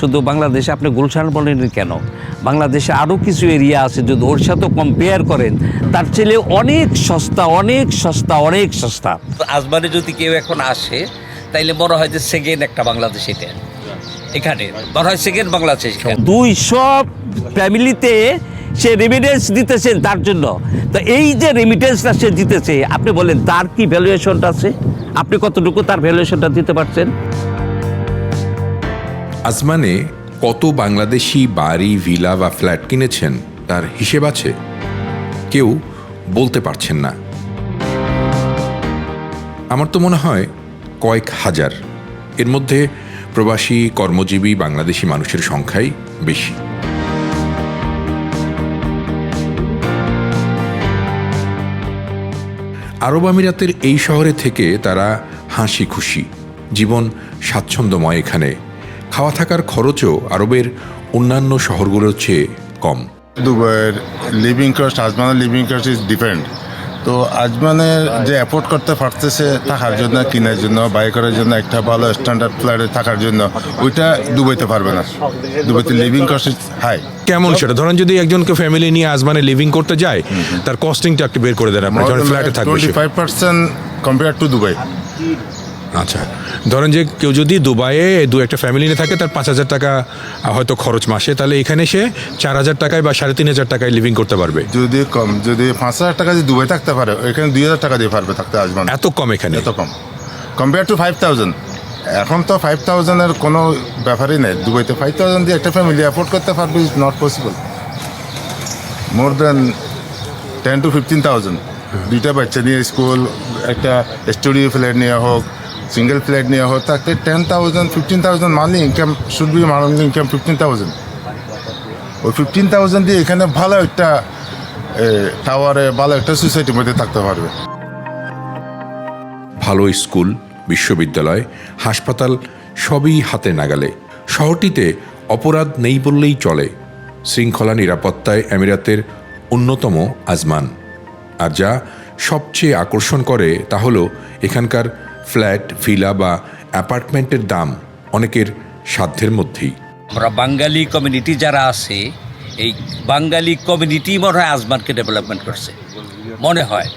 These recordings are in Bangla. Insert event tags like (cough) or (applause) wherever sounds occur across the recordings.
শুধু বাংলাদেশে আপনি গুলশান বলেন কেন? বাংলাদেশে আরও কিছু এরিয়া আছে যদি ওর সাথে কম্পেয়ার করেন তার চেয়ে অনেক সস্তা অনেক সস্তা অনেক সস্তা। আজমানে যদি কেউ এখন আসে তাইলে মনে হয় যে সেকেন্ড একটা বাংলাদেশ এটা। এখানে মনে হয় সেকেন্ড বাংলাদেশ দুইশো ফ্যামিলিতে সে রেমিটেন্স দিতেছেন তার জন্য। তো এই যে রেমিটেন্সটা সে দিতেছে আপনি বলেন তার কি ভ্যালুয়েশনটা আছে? আপনি কতটুকু তার ভ্যালুয়েশনটা দিতে পারছেন? আজমানে কত বাংলাদেশি বাড়ি, ভিলা বা ফ্ল্যাট কিনেছেন তার হিসেব আছে? কেউ বলতে পারছেন না। আমার তো মনে হয় কয়েক হাজার। এর মধ্যে প্রবাসী, কর্মজীবী বাংলাদেশি মানুষের সংখ্যাই বেশি। আরব আমিরাতের এই শহরে থেকে তারা হাসি খুশি। জীবন স্বাচ্ছন্দ্যময় এখানে। খাওয়া থাকার খরচও আরবের অন্যান্য শহরগুলোর চেয়ে কম। দুবাইয়ের লিভিং কস্ট আজমানের লিভিং কস্ট ইজ ডিফারেন্ট তো আজমানের যে অ্যাফোর্ড করতে পারতেছে থাকার জন্য কেনার জন্য বাই করার জন্য একটা ভালো স্ট্যান্ডার্ড ফ্ল্যাটে থাকার জন্য ওইটা দুবাইতে পারবে না। দুবাইতে লিভিং কস্ট হাই কেমন সেটা? ধরেন যদি একজনকে ফ্যামিলি নিয়ে আজমানে লিভিং করতে যায় তার কস্টিংটা একটু বের করে দেন আপনি। যখন ফ্ল্যাটে থাকবে five percent compare to Dubai. আচ্ছা। ধরেন যে কেউ যদি দুবাইয়ে দু একটা ফ্যামিলি নিয়ে থাকে তার পাঁচ হাজার টাকা হয়তো খরচ মাসে তাহলে এখানে সে চার হাজার টাকায় বা সাড়ে তিন হাজার টাকায় লিভিং করতে পারবে। যদি কম যদি পাঁচ হাজার টাকা যদি দুবাই থাকতে পারে এখানে দুই হাজার টাকা দিয়ে পারবে থাকতে আজমান এত কম এখানে? এত কম। কম্পেয়ার টু ফাইভ থাউজেন্ড এখন তো ফাইভ থাউজেন্ডের কোনো ব্যাপারই নেই। দুবাইতে ফাইভ থাউজেন্ড দিয়ে একটা ফ্যামিলি অ্যাফোর্ড করতে পারবে is not possible more than ten to fifteen thousand দুইটা বাচ্চা নিয়ে স্কুল একটা স্টুডিও ফ্ল্যাট নেওয়া হোক সিঙ্গেল ফ্ল্যাট নেওয়া হোক তাতে ten thousand fifteen thousand monthly income should be monthly income fifteen thousand ওই ফিফটিন থাউজেন্ড দিয়ে এখানে ভালো একটা টাওয়ারে ভালো একটা সোসাইটির মধ্যে থাকতে পারবে। ভালো স্কুল, বিশ্ববিদ্যালয়, হাসপাতাল সবই হাতে নাগালে। শহরটিতে অপরাধ নেই বললেই চলে। শৃঙ্খলা নিরাপত্তায় আমিরাতের অন্যতম আজমান। আর যা সবচেয়ে আকর্ষণ করে তা হলো এখানকার ফ্ল্যাট, ভিলা বা অ্যাপার্টমেন্টের দাম অনেকের সাধ্যের মধ্যেই। আমরা বাঙালি কমিউনিটি যারা আছে, এই বাঙালি কমিউনিটি মনে হয় আজমানকে ডেভেলপমেন্ট করছে। মনে হয়।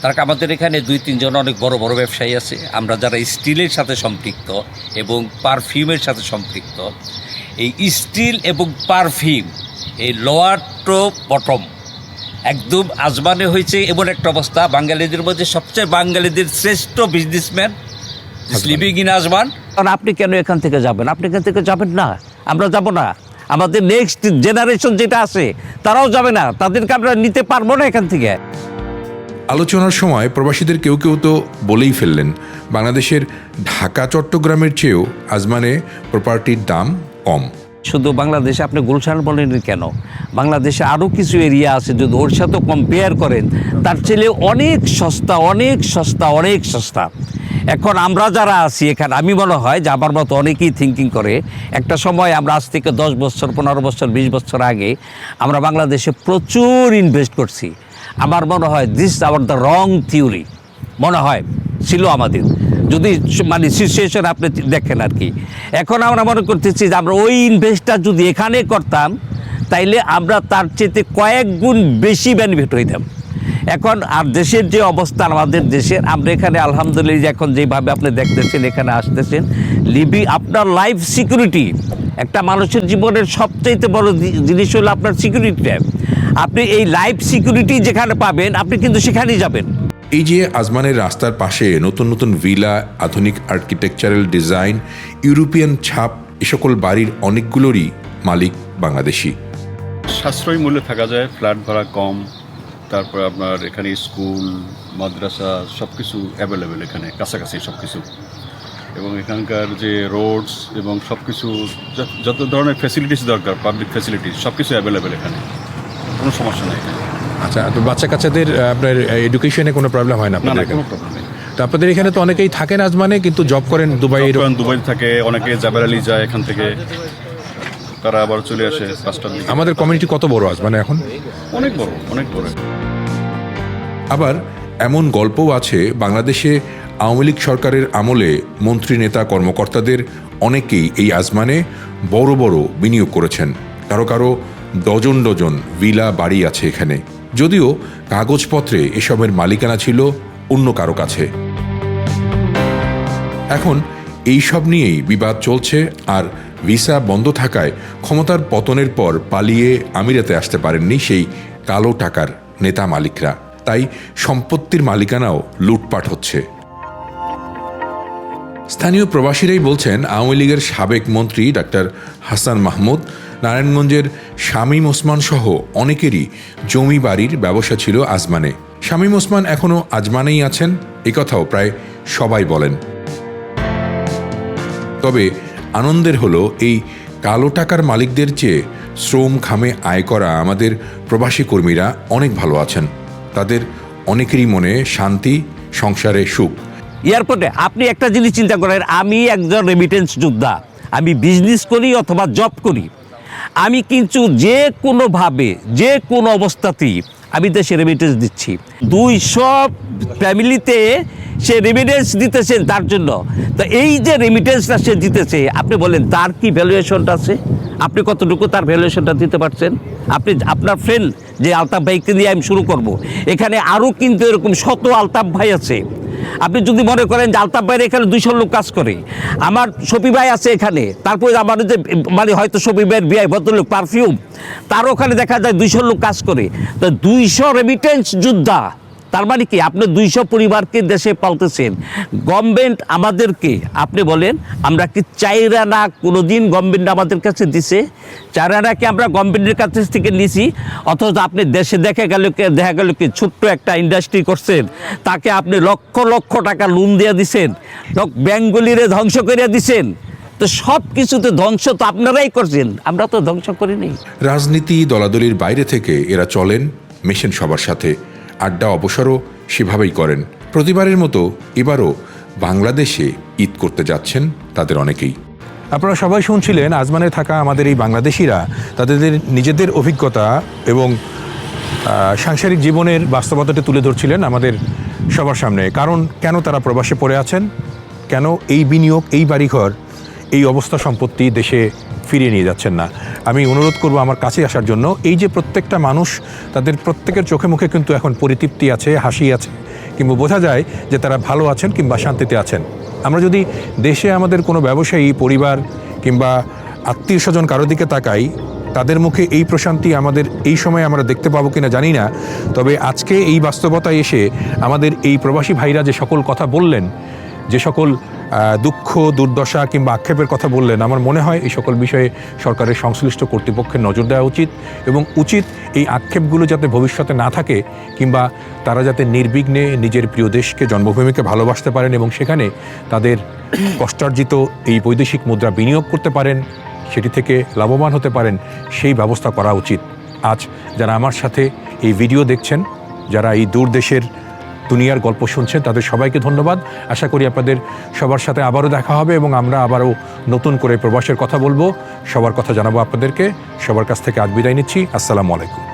তার আমাদের এখানে দুই, তিনজন অনেক বড় বড় ব্যবসায়ী আছে। আমরা যারা স্টিলের সাথে সম্পৃক্ত এবং পারফিউমের সাথে সম্পৃক্ত, এই স্টিল এবং পারফিউম এই লোয়ার টু বটম একদম আজমানে হয়েছে এমন একটা অবস্থা। বাঙালিদের মধ্যে সবচেয়ে বাঙালিদের শ্রেষ্ঠ বিজনেসম্যান লিভিং ইন আজমান কারণ আপনি কেন এখান থেকে যাবেন? আপনি এখান থেকে যাবেন না। আমরা যাব না। আমাদের নেক্সট জেনারেশন যেটা আছে তারাও যাবে না। তাদেরকে আমরা নিতে পারব না এখান থেকে। আলোচনার সময় প্রবাসীদের কেউ কেউ তো বলেই ফেললেন বাংলাদেশের ঢাকা চট্টগ্রামের চেয়েও আজমানে প্রপার্টির দাম কম। শুধু বাংলাদেশে, আপনি গুলশান বলেন কেন? বাংলাদেশে আরও কিছু এরিয়া আছে যদি ওর সাথে কম্পেয়ার করেন, তার চেয়ে অনেক সস্তা অনেক সস্তা অনেক সস্তা। এখন আমরা যারা আছি এখানে, আমি মনে হয় যে আমার মতো অনেকেই থিঙ্কিং করে, একটা সময় আমরা আজ থেকে দশ বছর, পনেরো বছর, বিশ বছর আগে আমরা বাংলাদেশে প্রচুর ইনভেস্ট করছি। আমার মনে হয় দিস আবার দ্য রং থিওরি মনে হয়, ছিল আমাদের। যদি মানে সিচুয়েশন আপনি দেখেন আর কি। এখন আমরা মনে করতেছি যে আমরা ওই ইনভেস্টটা যদি এখানে করতাম, তাইলে আমরা তার চেয়ে কয়েক গুণ বেশি বেনিফিট হইতাম। এখন আর দেশের যে অবস্থা আমাদের দেশের, আমরা এখানে আলহামদুলিল্লাহ এখন যেভাবে আপনি দেখতেছেন, এখানে আসতেছেন লিবি আপনার লাইফ সিকিউরিটি একটা মানুষের জীবনের সবচাইতে বড় জিনিস হলো আপনার সিকিউরিটিটা আপনি এই লাইফ সিকিউরিটি যেখানে পাবেন, আপনি কিন্তু সেখানেই যাবেন। এই যে আজমানের রাস্তার পাশে নতুন নতুন ভিলা, আধুনিক আর্কিটেকচারাল ডিজাইন, ইউরোপিয়ান ছাপ, এ সকল বাড়ির অনেকগুলোরই মালিক বাংলাদেশি। সাশ্রয়ী মূল্যে থাকা যায়, ফ্ল্যাট ভাড়া কম, তারপর আপনার এখানে স্কুল, মাদ্রাসা সব কিছু অ্যাভেলেবেল এখানে, কাছাকাছি সব কিছু এবং এখানকার যে রোডস এবং সব কিছু যত- ধরনের ফেসিলিটিস দরকার পাবলিক ফেসিলিটিস সব কিছু অ্যাভেলেবেল এখানে। কোনো সমস্যা নেই। আচ্ছা তো বাচ্চা কাচ্চাদের আপনার এডুকেশনে কোনো প্রবলেম হয় না আপনাদের কোনো? প্রবলেম নেই। তো আপনাদের এখানে তো অনেকেই থাকেন আজমানে কিন্তু জব করেন দুবাই দুবাই থাকে অনেকে জাবের আলী যায় এখান থেকে। তারা আবার চলে আসে পাঁচটার দিকে। আমাদের কমিউনিটি কত বড় আজ মানে এখন? অনেক বড় অনেক বড়। আবার এমন গল্পও আছে বাংলাদেশে আওয়ামী লীগ সরকারের আমলে মন্ত্রী নেতা কর্মকর্তাদের অনেকেই এই আজমানে বড় বড় বিনিয়োগ করেছেন। কারও কারও ডজন ডজন ভিলা বাড়ি আছে এখানে। যদিও কাগজপত্রে এসবের মালিকানা ছিল অন্য কারও কাছে। এখন এই সব নিয়েই বিবাদ চলছে আর ভিসা বন্ধ থাকায় ক্ষমতার পতনের পর পালিয়ে আমিরাতে আসতে পারেননি সেই কালো টাকার নেতা মালিকরা। তাই সম্পত্তির মালিকানাও লুটপাট হচ্ছে। স্থানীয় প্রবাসীরাই বলছেন, আওয়ামী লীগের সাবেক মন্ত্রী ডাক্তার হাসান মাহমুদ নারায়ণগঞ্জের শামীম ওসমান সহ অনেকেরই জমি বাড়ির ব্যবসা ছিল আজমানে। শামীম ওসমান এখনও আজমানেই আছেন একথাও প্রায় সবাই বলেন। তবে আনন্দের হলো এই কালো টাকার মালিকদের চেয়ে শ্রম খামে আয় করা আমাদের প্রবাসী কর্মীরা অনেক ভালো আছেন। তাদের অনেকেরই মনে শান্তি, সংসারে সুখ। এয়ারপোর্টে আপনি একটা জিনিস চিন্তা করেন, আমি একজন রেমিটেন্স যোদ্ধা। আমি বিজনেস করি অথবা জব করি। আমি কিন্তু যে কোনোভাবে যে কোনো অবস্থাতেই আমি দেশে রেমিটেন্স দিচ্ছি। দুইশো ফ্যামিলিতে সে রেমিটেন্স দিতেছেন তার জন্য। তো এই যে রেমিটেন্সটা সে দিতেছে, আপনি বলেন, তার কি ভ্যালুয়েশনটা আছে? আপনি কতটুকু তার ভ্যালুয়েশনটা দিতে পারছেন? আপনি আপনার ফ্রেন্ড যে আলতাফ ভাইকে দিয়ে আমি শুরু করব, এখানে আরও কিন্তু এরকম শত আলতাফ ভাই আছে। আপনি যদি মনে করেন যে আলতাফ ভাইয়ের এখানে দুইশো লোক কাজ করে, আমার শফি ভাই আছে এখানে, তারপরে আমার যে মানে হয়তো শফি ভাইয়ের বিয়াই ভদ্রলোক পারফিউম তার ওখানে দেখা যায় দুইশো লোক কাজ করে। তো দুইশো রেমিটেন্স যোদ্ধা তার মানে কি? আপনি দুইশো পরিবারকে দেশে পালতেছেন। গভর্নমেন্ট আমাদেরকে, আপনি বলেন, আমরা কি চাইরা না কোনো দিন গভর্নমেন্ট আমাদের কাছে দিছে? চাইরা না কি আমরা গভর্নমেন্টের কাছ থেকে নিছি? অথচ আপনি দেশে দেখে গেল দেখা গেল কি, ছোট্ট একটা ইন্ডাস্ট্রি করছেন, তাকে আপনি লক্ষ লক্ষ টাকা লোন দিয়ে দিছেন ব্যাঙ্কগুলিরে ধ্বংস করিয়া দিছেন। তো সব কিছুতে ধ্বংস তো আপনারাই করছেন, আমরা তো ধ্বংস করিনি রাজনীতি, দলাদলির বাইরে থেকে এরা চলেন মেশেন সবার সাথে। আড্ডা অবসরও সেভাবেই করেন। প্রতিবারের মতো এবারও বাংলাদেশে ঈদ করতে যাচ্ছেন তাদের অনেকেই। আপনারা সবাই শুনছিলেন আজমানে থাকা আমাদের এই বাংলাদেশিরা, তাদের নিজেদের অভিজ্ঞতা এবং সাংসারিক জীবনের বাস্তবতাটি তুলে ধরছিলেন আমাদের সবার সামনে। কারণ কেন তারা প্রবাসে পড়ে আছেন? কেন এই বিনিয়োগ, এই বাড়িঘর, এই অবস্থা সম্পত্তি দেশে ফিরিয়ে নিয়ে যাচ্ছেন না। আমি অনুরোধ করব আমার কাছে আসার জন্য, এই যে প্রত্যেকটা মানুষ তাদের প্রত্যেকের চোখে মুখে কিন্তু এখন পরিতৃপ্তি আছে, হাসি আছে, কিংবা বোঝা যায় যে তারা ভালো আছেন কিংবা শান্তিতে আছেন। আমরা যদি দেশে আমাদের কোনো ব্যবসায়ী, পরিবার কিংবা আত্মীয় স্বজন কারও দিকে তাকাই, তাদের মুখে এই প্রশান্তি আমাদের এই সময় আমরা দেখতে পাবো কিনা জানি না। তবে আজকে এই বাস্তবতায় এসে আমাদের এই প্রবাসী ভাইরা যে সকল কথা বললেন, যে সকল দুঃখ, দুর্দশা কিংবা আক্ষেপের কথা বললেন, আমার মনে হয় এই সকল বিষয়ে সরকারের সংশ্লিষ্ট কর্তৃপক্ষের নজর দেওয়া উচিত এবং উচিত এই আক্ষেপগুলো যাতে ভবিষ্যতে না থাকে কিংবা তারা যাতে নির্বিঘ্নে নিজের প্রিয় দেশকে, জন্মভূমিকে ভালোবাসতে পারেন এবং সেখানে তাদের (clears throat) কষ্টার্জিত এই বৈদেশিক মুদ্রা বিনিয়োগ করতে পারেন, সেটি থেকে লাভবান হতে পারেন, সেই ব্যবস্থা করা উচিত। আজ যারা আমার সাথে এই ভিডিও দেখছেন, যারা এই দূর দেশের দুনিয়ার গল্প শুনছেন, তাদের সবাইকে ধন্যবাদ। আশা করি আপনাদের সবার সাথে আবারও দেখা হবে এবং আমরা আবারও নতুন করে প্রবাসের কথা বলব। সবার কথা জানাব আপনাদেরকে। সবার কাছ থেকে আজ বিদায় নিচ্ছি। আসসালামু আলাইকুম।